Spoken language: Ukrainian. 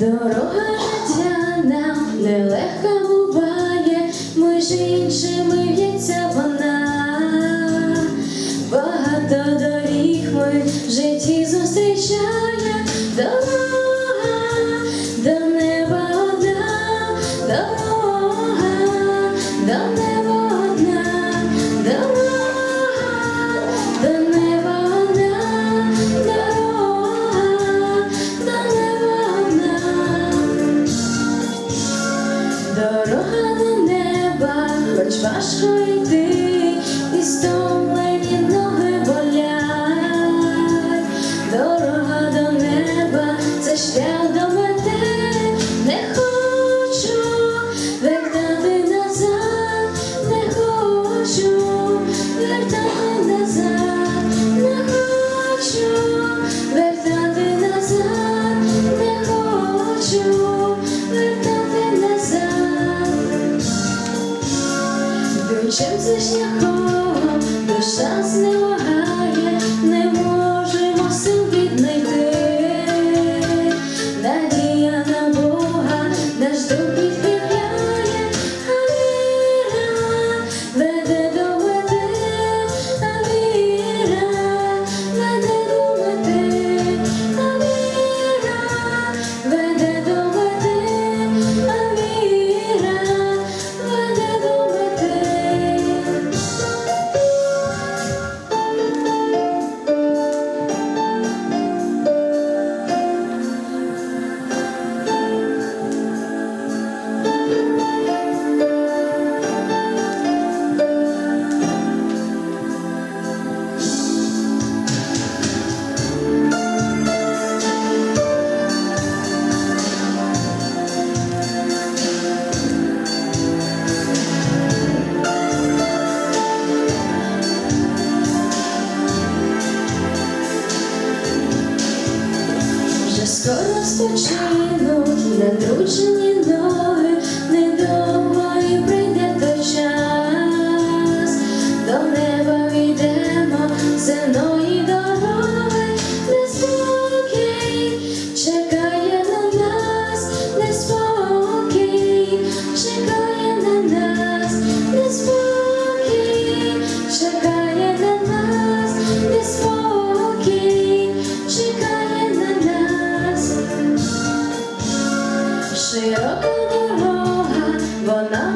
Дорога життя нам нелегка буває, ж іншими в'ється вона. Багато доріг ми в житті зустрічає, важко йти, і стомлені ноги болять. Дорога до неба, це шлях до мети, не хочу вертати назад, не хочу вертати назад, не хочу вертати назад, не хочу czym coś nie choro, do szans скоро спочинуть не